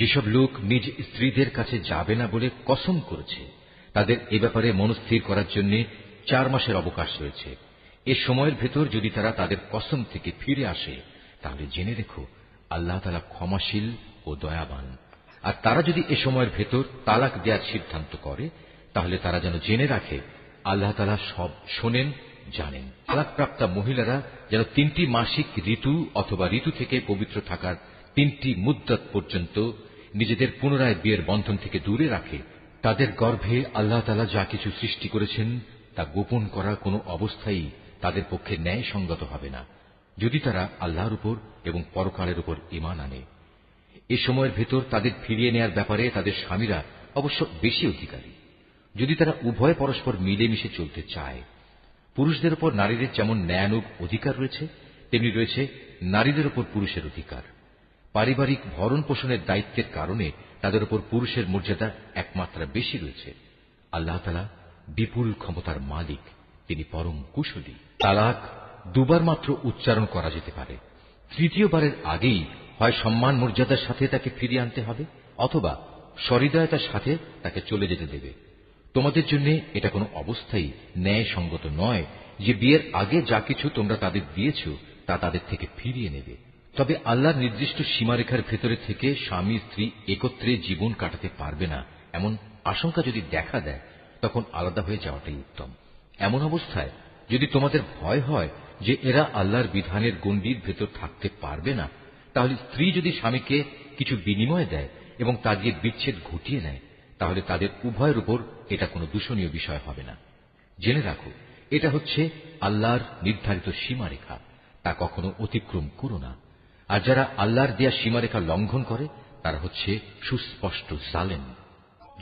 যেসব লোক নিজ স্ত্রীদের কাছে যাবে না বলে কসম করেছে, তাদের এ ব্যাপারে মনস্থির করার জন্য চার মাসের অবকাশ রয়েছে। এ সময়ের ভেতর যদি তারা তাদের কসম থেকে ফিরে আসে, তাহলে জেনে রেখো, আল্লাহ তালা ক্ষমাশীল ও দয়াবান। আর তারা যদি এ সময়ের ভেতর তালাক দেওয়ার সিদ্ধান্ত করে, তাহলে তারা যেন জেনে রাখে, আল্লাহ তালা সব শোনেন, জানেন। তালাকপ্রাপ্তা মহিলারা যেন তিনটি মাসিক ঋতু অথবা ঋতু থেকে পবিত্র থাকার তিনটি মুদ্দত পর্যন্ত নিজেদের পুনরায় বিয়ের বন্ধন থেকে দূরে রাখে, তাদের গর্ভে আল্লাহ তালা যা কিছু সৃষ্টি করেছেন, তা গোপন করা কোনো অবস্থায় তাদের পক্ষে ন্যায় সঙ্গত হবে না, যদি তারা আল্লাহর উপর এবং পরকালের উপর ইমান আনে। এ সময়ের ভেতর তাদের ফিরিয়ে নেয়ার ব্যাপারে তাদের স্বামীরা অবশ্য বেশি অধিকারী। যদি তারা উভয় পরস্পর মিলেমিশে চলতে চায়, পুরুষদের উপর নারীদের যেমন ন্যায়ানুগ অধিকার রয়েছে, তেমনি রয়েছে নারীদের উপর পুরুষের অধিকার। পারিবারিক ভরণ পোষণের দায়িত্বের কারণে তাদের উপর পুরুষের মর্যাদা একমাত্রা বেশি রয়েছে। আল্লাহ বিপুল ক্ষমতার মালিক, তিনি পরম কুশলী। তালাক দুবার মাত্র উচ্চারণ করা যেতে পারে। তৃতীয়বারের আগেই হয় সম্মান মর্যাদার সাথে তাকে ফিরিয়ে আনতে হবে, অথবা সহৃদয়তার সাথে তাকে চলে যেতে দেবে। তোমাদের জন্য এটা কোনো অবস্থাই ন্যায় সঙ্গত নয় যে বিয়ের আগে যা কিছু তোমরা তাদের দিয়েছ, তা তাদের থেকে ফিরিয়ে নেবে। তবে আল্লাহর নির্দিষ্ট সীমারেখার ভেতরে থেকে স্বামী, স্ত্রী একত্রে জীবন কাটাতে পারবে না, এমন আশঙ্কা যদি দেখা দেয়, তখন আলাদা হয়ে যাওয়াটাই উত্তম। এমন অবস্থায় যদি তোমাদের ভয় হয় যে এরা আল্লাহর বিধানের গণ্ডির ভেতর থাকতে পারবে না, তাহলে স্ত্রী যদি স্বামীকে কিছু বিনিময় দেয় এবং তা দিয়ে বিচ্ছেদ ঘটিয়ে নেয়, তাহলে তাদের উভয়ের উপর এটা কোনো দূষণীয় বিষয় হবে না। জেনে রাখো, এটা হচ্ছে আল্লাহর নির্ধারিত সীমারেখা, তা কখনো অতিক্রম করো না। আর যারা আল্লাহর দেয়া সীমারেখা লঙ্ঘন করে, তারা হচ্ছে সুস্পষ্ট জালেন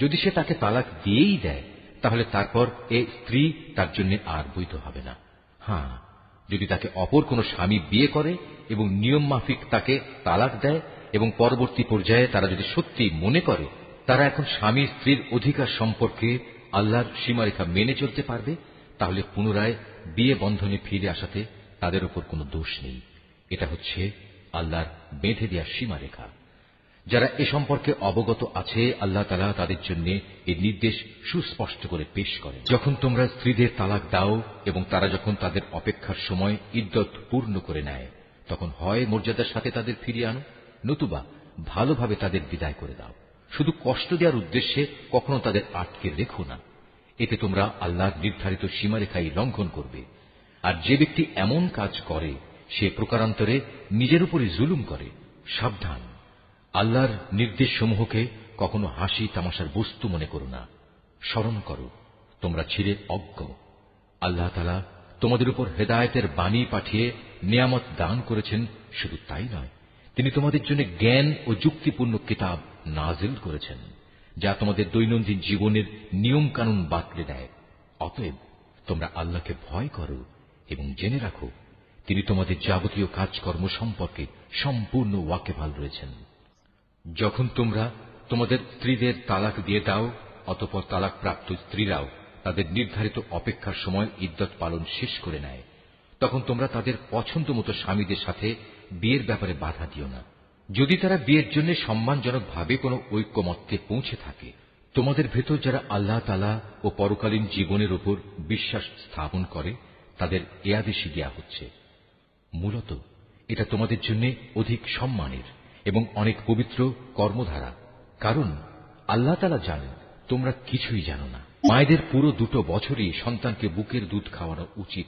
যদি সে তাকে তালাক দিয়েই দেয়, তাহলে তারপর এ স্ত্রী তার জন্য আর বৈধ হবে না। হ্যাঁ যদি তাকে অপর কোনো স্বামী বিয়ে করে এবং নিয়ম মাফিক তাকে তালাক দেয় এবং পরবর্তী পর্যায়ে তারা যদি সত্যি মনে করে, তারা এখন স্বামী স্ত্রীর অধিকার সম্পর্কে আল্লাহর সীমারেখা মেনে চলতে পারবে, তাহলে পুনরায় বিয়ে বন্ধনে ফিরে আসাতে তাদের উপর কোনো দোষ নেই। এটা হচ্ছে আল্লাহর বেঁধে দেওয়া সীমারেখা। যারা এ সম্পর্কে অবগত আছে, আল্লাহ তালা তাদের জন্য এই নির্দেশ সুস্পষ্ট করে পেশ করে যখন তোমরা স্ত্রীদের তালাক দাও এবং তারা যখন তাদের অপেক্ষার সময় ইদ্যত পূর্ণ করে নেয়, তখন হয় মর্যাদার সাথে তাদের ফিরিয়ে আনো, নতুবা ভালোভাবে তাদের বিদায় করে দাও। শুধু কষ্ট দেওয়ার উদ্দেশ্যে কখনো তাদের আটকে রেখো না। এতে তোমরা আল্লাহর নির্ধারিত সীমারেখাই লঙ্ঘন করবে। আর যে ব্যক্তি এমন কাজ করে সে প্রকারান্তরে নিজের উপরে জুলুম করে, সাবধান। আল্লাহর নির্দেশসমূহকে কখনো হাসি তামাশার বস্তু মনে করো না। স্মরণ করো, তোমরা ছিলে অজ্ঞ। আল্লাহ তালা তোমাদের উপর হেদায়তের বাণী পাঠিয়ে নিয়ামত দান করেছেন, শুধু তাই নয়, তিনি তোমাদের জন্য জ্ঞান ও যুক্তিপূর্ণ কিতাব নাজিল করেছেন, যা তোমাদের দৈনন্দিন জীবনের নিয়ম কানুন বাতলে দেয়। অতএব তোমরা আল্লাহকে ভয় করো এবং জেনে রাখো তিনি তোমাদের যাবতীয় কাজকর্ম সম্পর্কে সম্পূর্ণ ওয়াকেভাল রয়েছেন। যখন তোমরা তোমাদের স্ত্রীদের তালাক দিয়ে দাও, অতপর তালাক প্রাপ্ত স্ত্রীরাও তাদের নির্ধারিত অপেক্ষার সময় ইদ্যত পালন শেষ করে নেয়, তখন তোমরা তাদের পছন্দ মতো স্বামীদের সাথে বিয়ের ব্যাপারে বাধা দিও না। যদি তারা বিয়ের জন্য সম্মানজনকভাবে কোনো ঐক্যমত্যে পৌঁছে থাকে, তোমাদের ভেতর যারা আল্লাহ তালা ও পরকালীন জীবনের উপর বিশ্বাস স্থাপন করে, তাদের এ আদেশই দেয়া হচ্ছে। মূলত এটা তোমাদের জন্য অধিক সম্মানের এবং অনেক পবিত্র কর্মধারা। কারণ আল্লাহ তালা জানেন, তোমরা কিছুই জানো না। মায়েদের পুরো দুটো বছরই সন্তানকে বুকের দুধ খাওয়ানো উচিত।